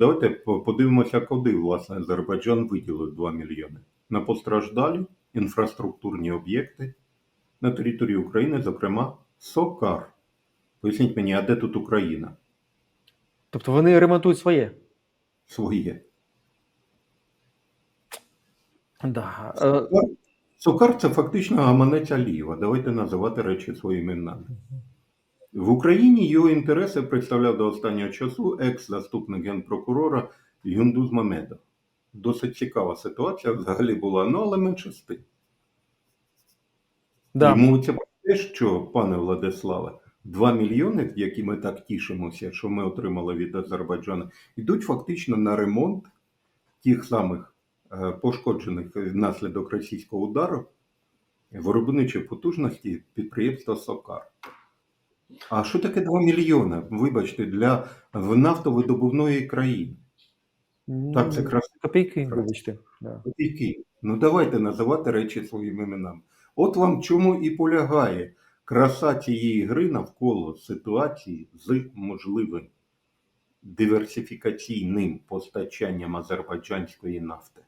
Давайте подивимося, куди власне Азербайджан виділив 2 мільйони. На постраждалі інфраструктурні об'єкти на території України, зокрема, Сокар. Поясніть мені, а де тут Україна? Тобто вони ремонтують своє. Своє. Да. Е, Сокар це фактично гаманець Алієва. Давайте називати речі своїми іменами. В Україні його інтереси представляв до останнього часу екс-заступник генпрокурора Юндуз Мамедов. Досить цікава ситуація взагалі була, ну але менше з тим. да. І мовиться про те, що, пане Владиславе, 2 мільйони, які ми так тішимося, що ми отримали від Азербайджану, йдуть фактично на ремонт тих самих е, пошкоджених внаслідок російського удару виробничої потужності підприємства Сокар. А що таке 2 мільйони? Вибачте, для в нафтовидобувної країни. Так, це красиво. Копійки, вибачте. Да. Які? Ну давайте називати речі своїми іменами. От вам чому і полягає краса цієї гри навколо ситуації з можливим диверсифікаційним постачанням азербайджанської нафти.